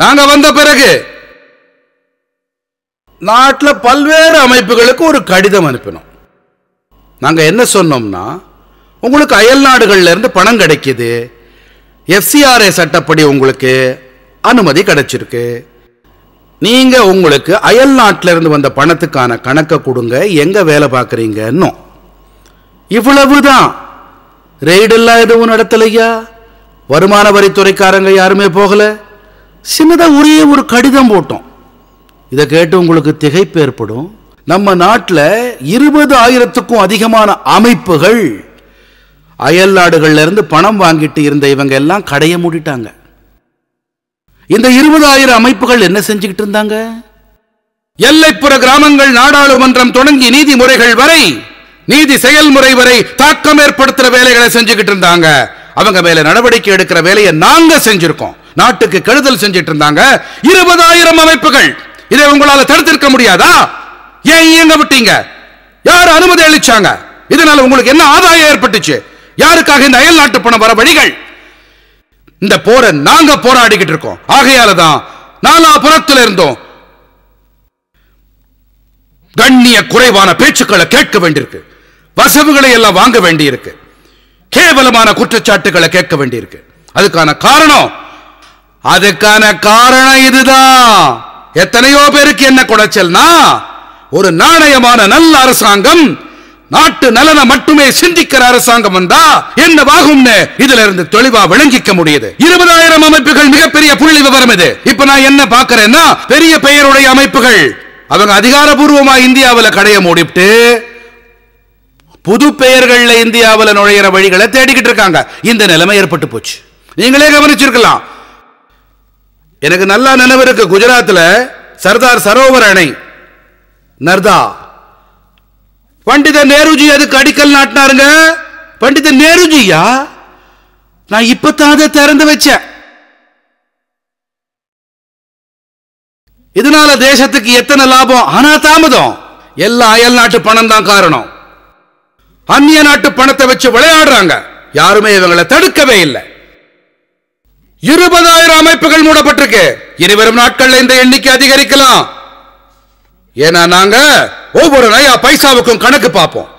நாங்க வந்த பிறகு நாட்டில் பல்வேறு அமைப்புகளுக்கு ஒரு கடிதம் அனுப்பினோம். நாங்க என்ன சொன்னோம்னா உங்களுக்கு அயல் நாடுகள்ல இருந்து பணம் கிடைக்குது எஃப்சிஆர்ஏ சட்டப்படி உங்களுக்கு அனுமதி கிடைச்சிருக்கு. நீங்க உங்களுக்கு அயல் நாட்டில இருந்து வந்த பணத்துக்கான கணக்கை கொடுங்க எங்க வேலை பார்க்குறீங்கன்னு. இவ்வளவுதான். ரெய்டெல்லாம் எதுவும் நடத்தலையா? வருமான வரித்துறைக்காரங்க யாருமே போகலை. சின்னதாக ஒரே ஒரு கடிதம் போட்டோம். இதை கேட்டு உங்களுக்கு திகைப்பு ஏற்படும். நம்ம நாட்டில் இருபது ஆயிரத்துக்கும் அதிகமான அமைப்புகள் அயல் நாடுகள்லேருந்து பணம் வாங்கிட்டு இருந்த இவங்க எல்லாம் கடையை மூடிட்டாங்க. இந்த இருபதாயிரம் அமைப்புகள் என்ன செஞ்சுக்கிட்டு இருந்தாங்க? எல்லைப்புற கிராமங்கள் நாடாளுமன்றம் தொடங்கி நீதிமுறைகள் வரை நீதி செயல்முறை வரை தாக்கம் ஏற்படுத்துற வேலைகளை செஞ்சுக்கிட்டு இருந்தாங்க. அவங்க மேல நடவடிக்கை எடுக்கிற வேலையை நாங்க செஞ்சிருக்கோம். நாட்டுக்கு கெடுதல் செஞ்சிட்டு இருந்தாங்க இருபதாயிரம் அமைப்புகள். இதை உங்களால தடுத்திருக்க முடியாதா? ஏன் இயங்க விட்டீங்க? யார் அனுமதி அளிச்சாங்க? இதனால உங்களுக்கு என்ன ஆதாயம் ஏற்பட்டுச்சு? யாருக்காக இந்த அயல் நாட்டு பணம் வர வழிகள்? இந்த போரை நாங்க போராடிக்கிட்டு இருக்கோம். ஆகையால தான் நாலா புறத்துல இருந்தோம். கண்ணிய குறைவான பேச்சுக்களை கேட்க வேண்டியிருக்கு. வசவுகளை எல்லாம் வாங்க வேண்டியிருக்கு. கேவலமான குற்றச்சாட்டுகளை கேட்க வேண்டியிருக்கு. அதுக்கான காரணம் அதுக்கான காரணம் இதுதான். எத்தனையோ பேருக்கு என்ன குடைச்சல்னா ஒரு நாணயமான நல்ல அரசாங்கம் நாட்டு நலனை மட்டுமே சிந்திக்கிற அரசாங்கம் வந்தா என்னவாகும்னு இதுல இருந்து தெளிவா விளங்கிக்க முடியுது. இருபதாயிரம் அமைப்புகள் மிகப்பெரிய புள்ளி விவரம் இது. இப்ப நான் என்ன பாக்குறேன்னா பெரிய பெயருடைய அமைப்புகள். அவங்க அதிகாரபூர்வமா இந்தியாவுல கடைய மூடிட்டு புது பெயர்கள்ல இந்தியாவுல நுழையிற வழிகளை தேடிக்கிட்டு இருக்காங்க. இந்த நிலைமை ஏற்பட்டு போச்சு. நீங்களே கவனிச்சிருக்கலாம். எனக்கு நல்லா நினைவு இருக்கு குஜராத்தில் சர்தார் சரோவர் அணை நர்தா. பண்டித நேருஜி அதுக்கு அடிக்கல் நாட்டினாருங்க? பண்டித நேருஜியா? நான் இப்பத்தான் அதை திறந்து வச்சேன். இதனால தேசத்துக்கு எத்தனை லாபம்? ஆனா தாமதம். எல்லாம் அயல் நாட்டு பணம் தான் காரணம். அந்நிய நாட்டு பணத்தை வச்சு விளையாடுறாங்க. யாருமே இவங்களை தடுக்கவே இல்லை. இருபதாயிரம் அமைப்புகள் மூடப்பட்டிருக்கு. இருவரும் நாட்கள்ல இந்த எண்ணிக்கை அதிகரிக்கலாம். ஏன்னா நாங்க ஒவ்வொரு நயா பைசாவுக்கும் கணக்கு பார்ப்போம்.